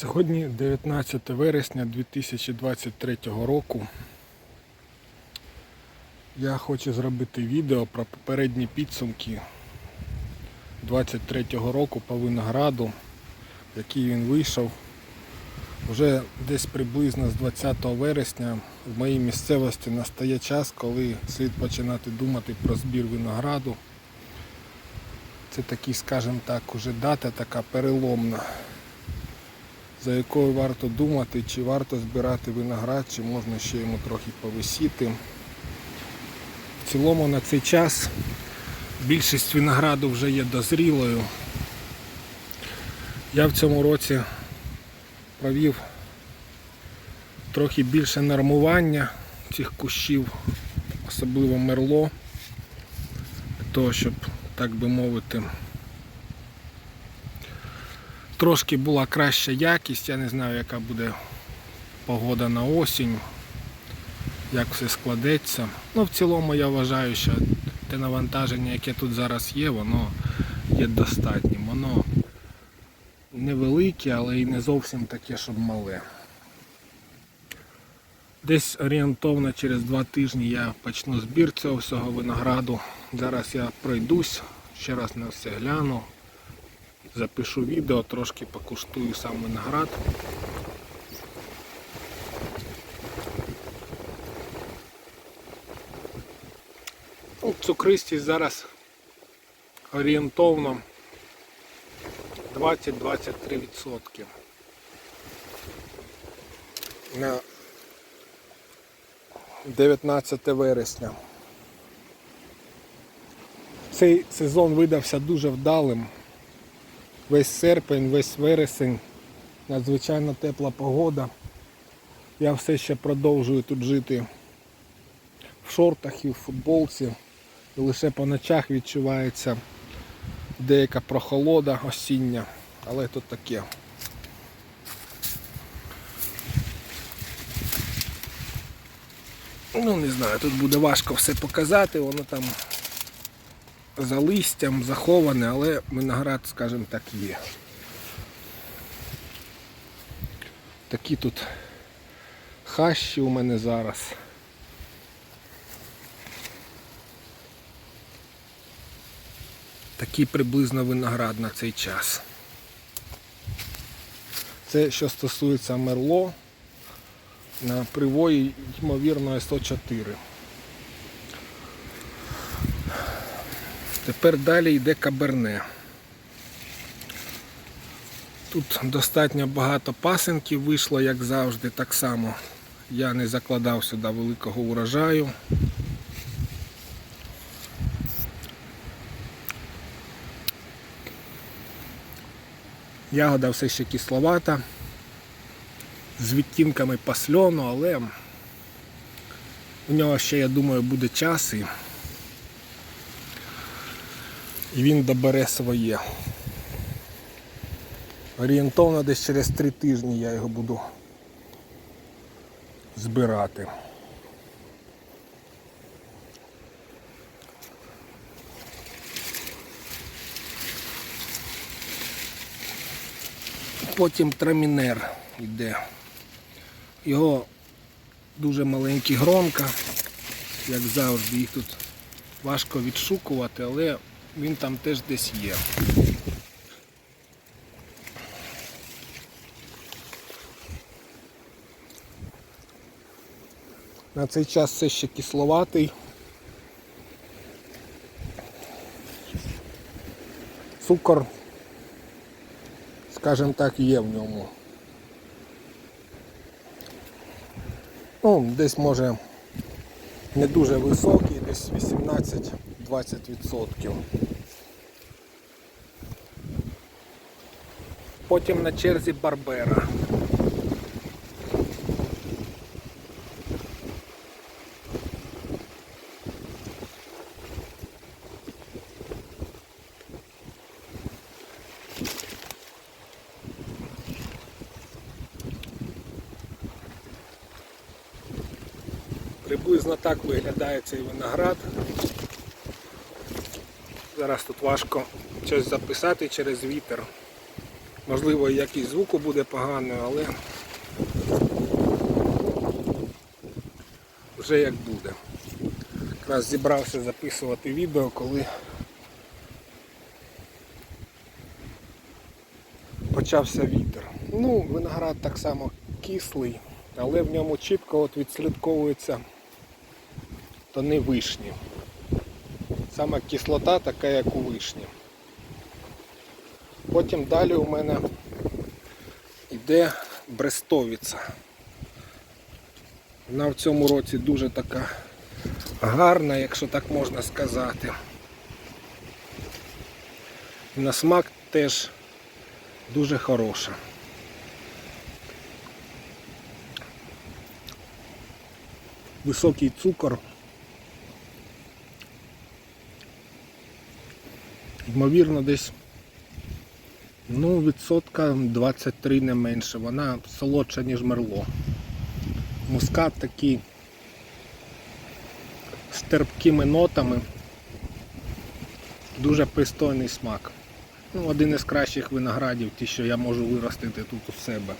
Сьогодні 19 вересня 2023 року. Я хочу зробити відео про попередні підсумки 23-го року по винограду, який він вийшов. Вже десь приблизно з 20 вересня в моїй місцевості настає час, коли слід починати думати про збір винограду. Це такий, скажімо так, уже дата така переломна за якою варто думати, чи варто збирати виноград, чи можна ще йому трохи повисіти. В цілому на цей час більшість винограду вже є дозрілою. Я в цьому році провів трохи більше нормування цих кущів, особливо мерло, для того, щоб, так би мовити, Трошки була краща якість, я не знаю, яка буде погода на осінь, як все складеться. Ну, в цілому я вважаю, що те навантаження, яке тут зараз є, воно є достатнім. Воно невелике, але і не зовсім таке, щоб мале. Десь орієнтовно через два тижні я почну збір цього всього винограду. Зараз я пройдусь, ще раз на все гляну запишу відео, трошки покуштую сам виноград. Ну, Цукристість зараз орієнтовно 20-23% на 19 вересня. Цей сезон видався дуже вдалим весь серпень, весь вересень, надзвичайно тепла погода. Я все ще продовжую тут жити в шортах і в футболці. І лише по ночах відчувається деяка прохолода осіння, але тут таке. Ну не знаю, тут буде важко все показати, воно там за листям заховане, але виноград, скажімо так, є. Такі тут хащі у мене зараз. Такий приблизно виноград на цей час. Це що стосується мерло на привої, ймовірно, СО4. Тепер далі йде каберне. Тут достатньо багато пасенків вийшло, як завжди, так само. Я не закладав сюди великого урожаю. Ягода все ще кисловата, з відтінками пасльону, але у нього ще, я думаю, буде час і і він добере своє. Орієнтовно десь через три тижні я його буду збирати. Потім трамінер йде. Його дуже маленькі гронка, як завжди, їх тут важко відшукувати, але він там теж десь є. На цей час все ще кисловатий. Цукор, скажімо так, є в ньому. Ну, десь може не дуже високий, десь 18-20%. Потім на черзі Барбера. Приблизно так виглядає цей виноград. Зараз тут важко щось записати через вітер. Можливо, якийсь звуку буде поганий, але вже як буде. Якраз зібрався записувати відео, коли почався вітер. Ну, виноград так само кислий, але в ньому чітко от відслідковується тони вишні. Саме кислота така, як у вишні. Потім далі у мене йде брестовиця. Вона в цьому році дуже така гарна, якщо так можна сказати. І на смак теж дуже хороша. Високий цукор. Ймовірно, десь ну, відсотка 23 не менше. Вона солодша, ніж мерло. Мускат такий з терпкими нотами. Дуже пристойний смак. Ну, один із кращих виноградів, ті, що я можу виростити тут у себе.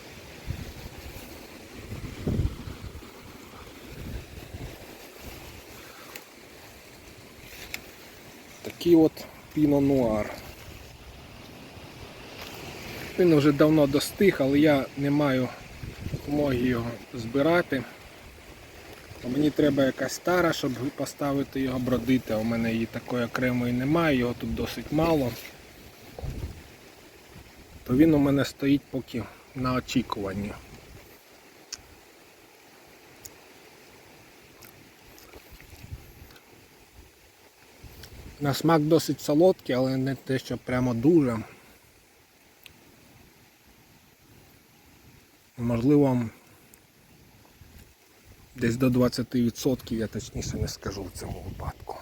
Такий от піно нуар. Він вже давно достиг, але я не маю змоги його збирати. Мені треба якась стара, щоб поставити його бродити, а у мене її такої окремої немає, його тут досить мало. То він у мене стоїть поки на очікуванні. На смак досить солодкий, але не те, що прямо дуже. Можливо, десь до 20%, я точніше не скажу в цьому випадку.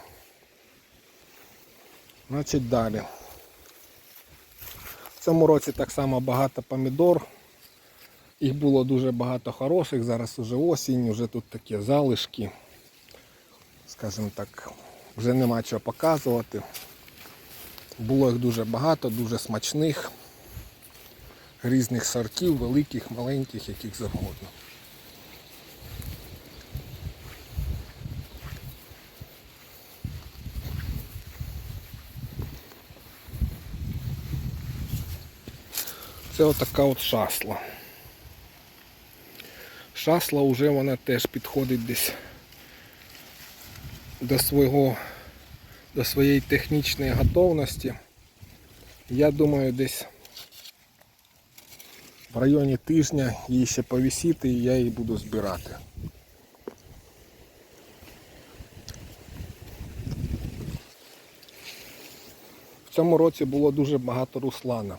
Значить далі. В цьому році так само багато помідор. Їх було дуже багато хороших, зараз вже осінь, вже тут такі залишки. Скажімо так, вже нема чого показувати. Було їх дуже багато, дуже смачних, різних сортів, великих, маленьких, яких завгодно. Це отака от шасла. Шасла вже вона теж підходить десь до свого до своєї технічної готовності. Я думаю, десь в районі тижня її ще повісити і я її буду збирати. В цьому році було дуже багато руслана.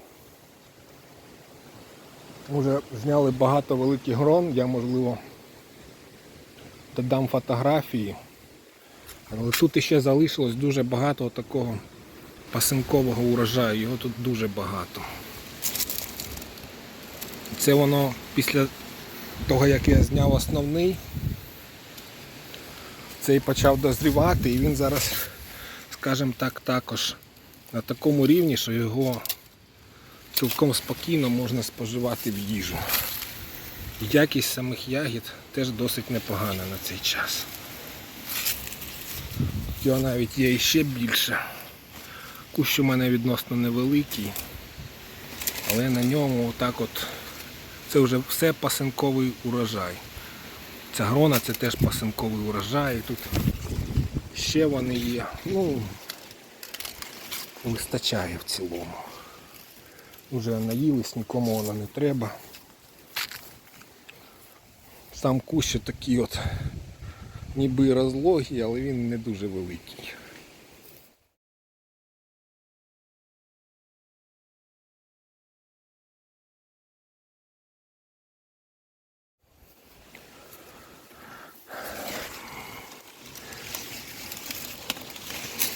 Вже зняли багато великих грон, я можливо додам фотографії. Але тут ще залишилось дуже багато такого пасинкового урожаю, його тут дуже багато. Це воно після того, як я зняв основний, цей почав дозрівати і він зараз, скажімо так, також на такому рівні, що його цілком спокійно можна споживати в їжу. Якість самих ягід теж досить непогана на цей час. Його навіть є іще більше. Кущ у мене відносно невеликий, але на ньому отак от це вже все пасинковий урожай. Ця грона це теж пасинковий урожай. Тут ще вони є. Ну, вистачає в цілому. Уже наїлись, нікому воно не треба. Сам кущ такий от ніби розлогий, але він не дуже великий.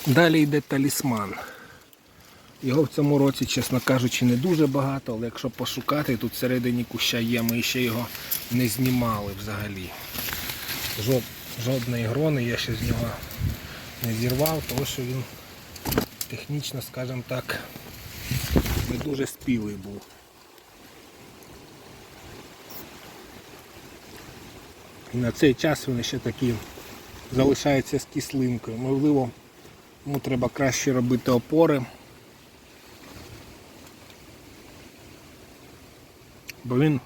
Далі йде талісман. Його в цьому році, чесно кажучи, не дуже багато, але якщо пошукати, тут всередині куща є, ми ще його не знімали взагалі. Жод, жодної грони я ще з нього не зірвав, тому що він технічно, скажімо так, не дуже спілий був. І на цей час вони ще такі залишаються з кислинкою. Можливо, йому треба краще робити опори. Бо він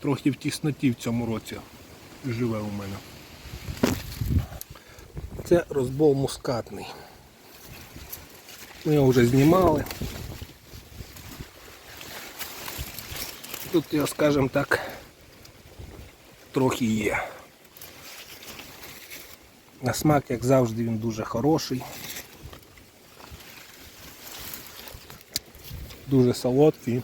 трохи в тісноті в цьому році живе у мене. Це розбол мускатний. Ми його вже знімали. Тут його, скажімо так, трохи є. На смак, як завжди, він дуже хороший. Дуже солодкий.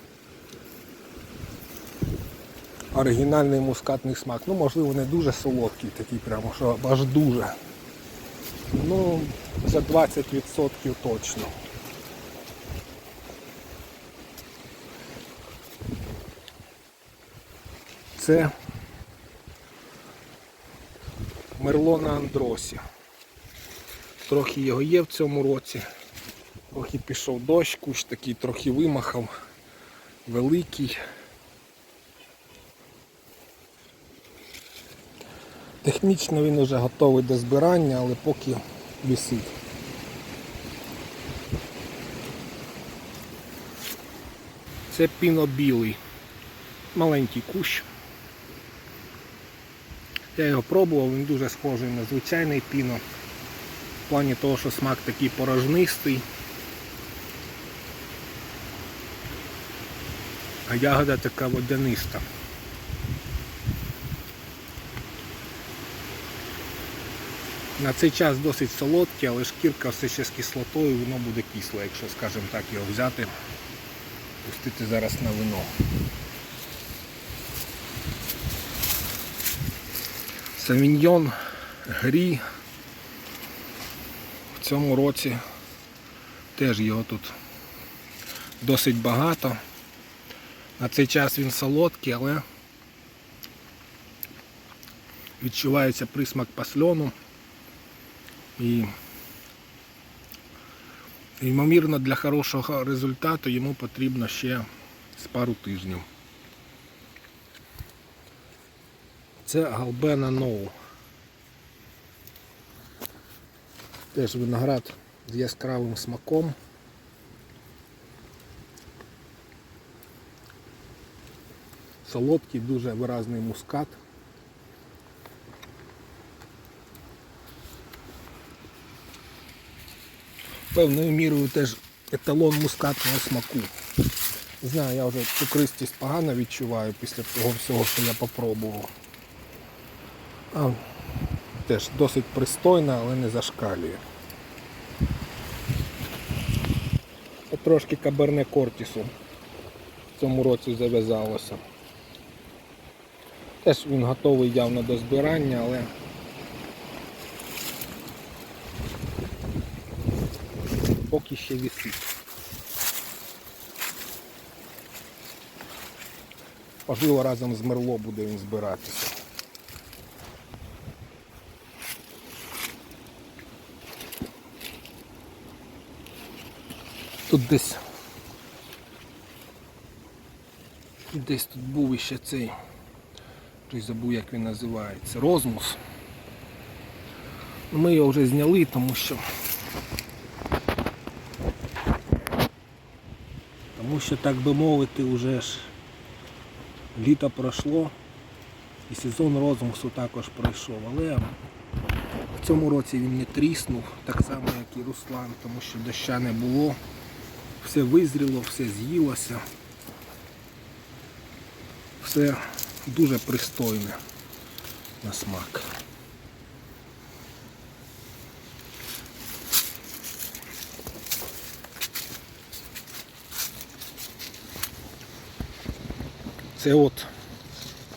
Оригінальний мускатний смак. Ну, можливо, не дуже солодкий, такий прямо, що аж дуже. Ну, за 20% точно. Це Мерло на Андросі. Трохи його є в цьому році. Трохи пішов дощ, кущ такий трохи вимахав, великий. Технічно він вже готовий до збирання, але поки висить. Це піно білий. Маленький кущ. Я його пробував, він дуже схожий на звичайний піно. В плані того, що смак такий порожнистий. А ягода така водяниста. На цей час досить солодкий, але шкірка все ще з кислотою, воно буде кисле, якщо, скажімо так, його взяти, пустити зараз на вино. Савіньйон грі в цьому році теж його тут досить багато. На цей час він солодкий, але відчувається присмак пасльону. І ймовірно для хорошого результату йому потрібно ще з пару тижнів. Це Галбена Ноу. Теж виноград з яскравим смаком. Солодкий, дуже виразний мускат. Певною мірою теж еталон мускатного смаку. Знаю, я вже цукристість погано відчуваю після того всього, що я попробував. А, теж досить пристойна, але не зашкалює. Трошки каберне кортісу в цьому році зав'язалося. Теж він готовий явно до збирання, але поки ще висить. Можливо, разом з мерло буде він збиратися. Тут десь десь тут був іще цей, той забув як він називається, розмус. Ми його вже зняли, тому що що, так би мовити, вже ж літо пройшло і сезон розмусу також пройшов, але в цьому році він не тріснув, так само як і Руслан, тому що доща не було. Все визріло, все з'їлося. Все дуже пристойне на смак. Це от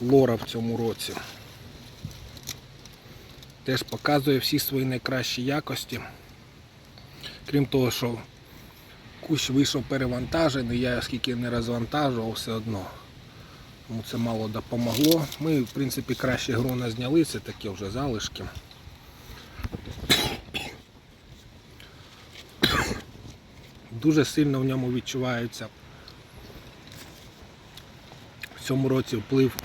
лора в цьому році. Теж показує всі свої найкращі якості. Крім того, що кущ вийшов перевантажений, я оскільки не розвантажував все одно. Тому це мало допомогло. Ми, в принципі, краще грона зняли, це такі вже залишки. Дуже сильно в ньому відчувається цьому році вплив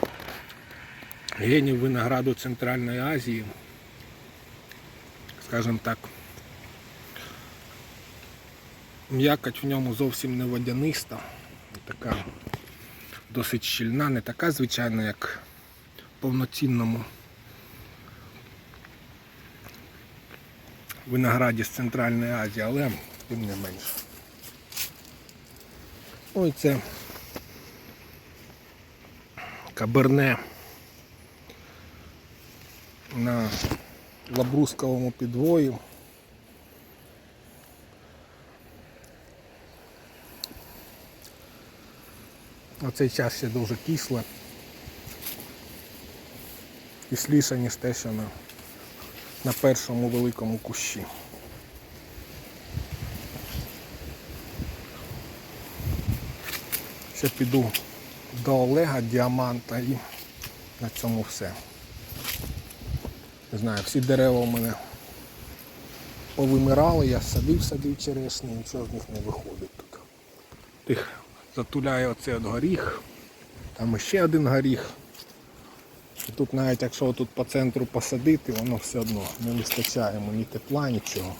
генів винограду Центральної Азії, скажімо так, м'якоть в ньому зовсім не водяниста, така досить щільна, не така звичайна, як в повноцінному винограді з Центральної Азії, але тим не менше. Ой, це каберне на лабрусковому підвої. Оцей час ще дуже кисле. Кисліше, ніж те, що на, на першому великому кущі. Ще піду до Олега Діаманта і на цьому все. Не знаю, всі дерева у мене повимирали, я садив, садив черешні, нічого з них не виходить тут. Тих затуляє оцей от горіх, там ще один горіх. І тут навіть якщо тут по центру посадити, воно все одно не вистачає мені тепла, нічого.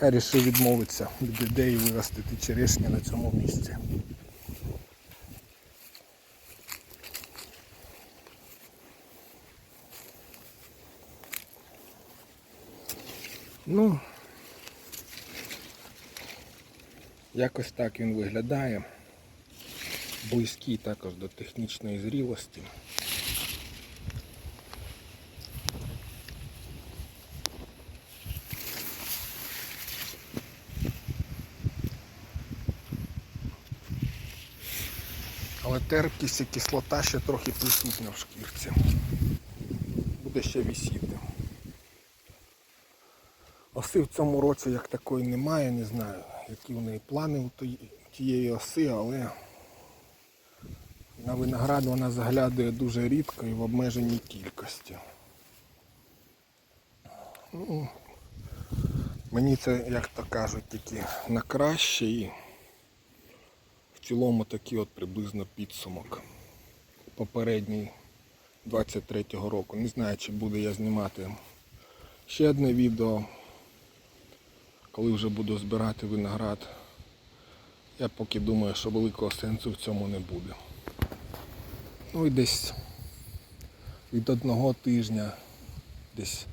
Я вирішив відмовитися від ідеї виростити черешні на цьому місці. Ну, якось так він виглядає. Близький також до технічної зрілості. Але терпкість і кислота ще трохи присутня в шкірці. Буде ще висіти. Оси в цьому році як такої немає, не знаю, які в неї плани у тієї оси, але на виноград вона заглядує дуже рідко і в обмеженій кількості. Ну, мені це, як то кажуть, тільки на краще і в цілому такий от приблизно підсумок попередній 23-го року. Не знаю, чи буду я знімати ще одне відео, коли вже буду збирати виноград. Я поки думаю, що великого сенсу в цьому не буде. Ну і десь від одного тижня, десь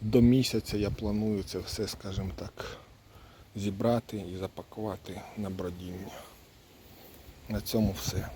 до місяця я планую це все, скажімо так, зібрати і запакувати на бродіння. На цьому все.